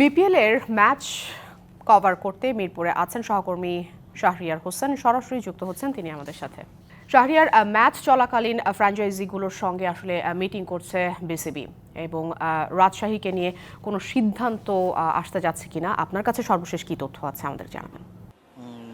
BPL এর match cover করতে মিরপুরে আছেন সহকর্মী শাহরিয়ার হোসেন। সরাসরি যুক্ত হচ্ছেন তিনি আমাদের সাথে। শাহরিয়ার ম্যাচ চলাকালীন ফ্র্যাঞ্চাইজিগুলোর সঙ্গে আসলে মিটিং করছে বিসিবি এবং রাজশাহীকে নিয়ে কোনো সিদ্ধান্ত আসতে যাচ্ছে কিনা? আপনার কাছে সর্বশেষ কী তথ্য আছে আমাদের জানাবেন?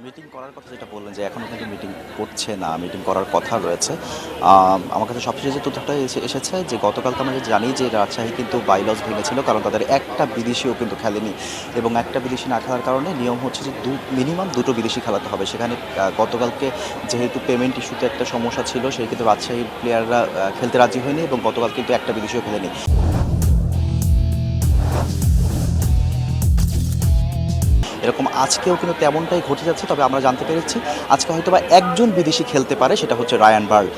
মিটিং করার কথা যেটা বললেন যে এখনও কিন্তু মিটিং করছে না মিটিং করার কথা রয়েছে। আম, আমার কাছে সবশেষে যে তথ্যটা এসে- এসেছে যে গতকালকে আমরা জানি যে রাজশাহী কিন্তু বাইলস ভেঙেছিল কারণ তাদের একটা বিদেশিও কিন্তু খেলেনি এবং একটা বিদেশি না খেলার কারণে নিয়ম হচ্ছে যে দু মিনিমাম দুটো বিদেশি খেলাতে হবে। সেখানে গতকালকে যেহেতু পেমেন্ট ইস্যুতে একটা সমস্যা ছিল সেই ক্ষেত্রে রাজশাহীর প্লেয়াররা খেলতে রাজি হয়নি এবং গতকাল কিন্তু একটা বিদেশিও খেলেনি। এরকম আজকেও কিন্তু তেমনটাই ঘটে যাচ্ছে, তবে আমরা জানতে পেরেছি আজকে হয়তো বা একজন বিদেশি খেলতে পারে, সেটা হচ্ছে রায়ান বার্ল।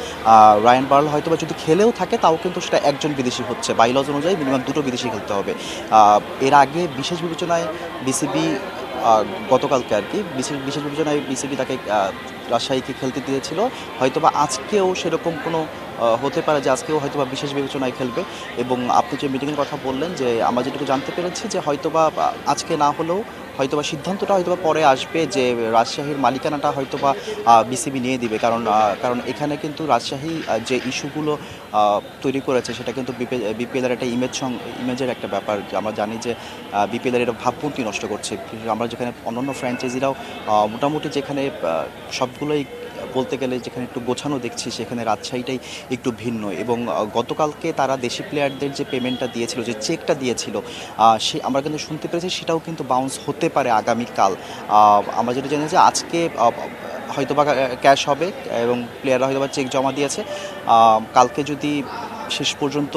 রায়ান বার্ল হয়তো বা যদি খেলেও থাকে, তাও কিন্তু সেটা একজন বিদেশি হচ্ছে। বাইলজ অনুযায়ী মিনিমাম দুটো বিদেশি খেলতে হবে। এর আগে বিশেষ বিবেচনায় বিসিবি গতকালকে আর কি, বিশেষ বিশেষ বিবেচনায় বিসিবি তাকে রাজশাহীকে খেলতে দিয়েছিল। হয়তো বা আজকেও সেরকম কোনো হতে পারে যে আজকেও হয়তো বা বিশেষ বিবেচনায় খেলবে। এবং আপনি যে মিটিংয়ের কথা বললেন যে আমরা যেটুকু জানতে পেরেছি যে হয়তো বা আজকে না হলেও হয়তোবা সিদ্ধান্তটা হয়তোবা পরে আসবে যে রাজশাহীর মালিকানাটা হয়তোবা বিসিবি নিয়ে দিবে। কারণ কারণ এখানে কিন্তু রাজশাহী যে ইস্যুগুলো তৈরি করেছে সেটা কিন্তু বিপিএলের একটা ইমেজ সং ইমেজের একটা ব্যাপার। আমরা জানি যে বিপিএলের এটা ভাবমূর্তি নষ্ট করছে। আমরা যেখানে অন্যান্য ফ্র্যাঞ্চাইজিরাও মোটামুটি যেখানে সবগুলোই বলতে গেলে যেখানে একটু গোছানো দেখছি, সেখানে রাজশাহীটাই একটু ভিন্ন এবং গতকালকে তারা দেশি প্লেয়ারদের যে পেমেন্টটা দিয়েছিল, যে চেকটা দিয়েছিল সে আমরা কিন্তু শুনতে পেরেছি সেটাও কিন্তু বাউন্স হতে পারে আগামীকাল। আমরা যেটা জানি যে আজকে হয়তোবা ক্যাশ হবে এবং প্লেয়াররা হয়তোবা চেক জমা দিয়েছে। কালকে যদি শেষ পর্যন্ত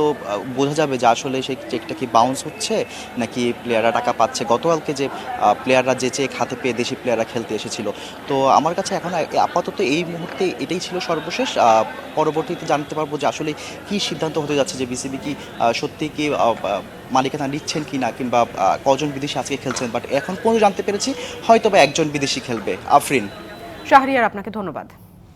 বোঝা যাবে যে আসলে সেই চেকটা কি বাউন্স হচ্ছে নাকি প্লেয়াররা টাকা পাচ্ছে। গতকালকে যে প্লেয়াররা যে চেক হাতে পেয়ে দেশি প্লেয়াররা খেলতে এসেছিল। তো আমার কাছে এখন আপাতত এই মুহূর্তে এটাই ছিল সর্বশেষ। পরবর্তীতে জানতে পারব যে আসলে কি সিদ্ধান্ত হতে যাচ্ছে যে বিসিবি কি সত্যি কি মালিকানা নিচ্ছেন কি না কিংবা কজন বিদেশি আজকে খেলছেন? বাট এখন পর্যন্ত জানতে পেরেছি হয়তো বা একজন বিদেশি খেলবে। আফরিন। শাহরিয়ার, আপনাকে ধন্যবাদ।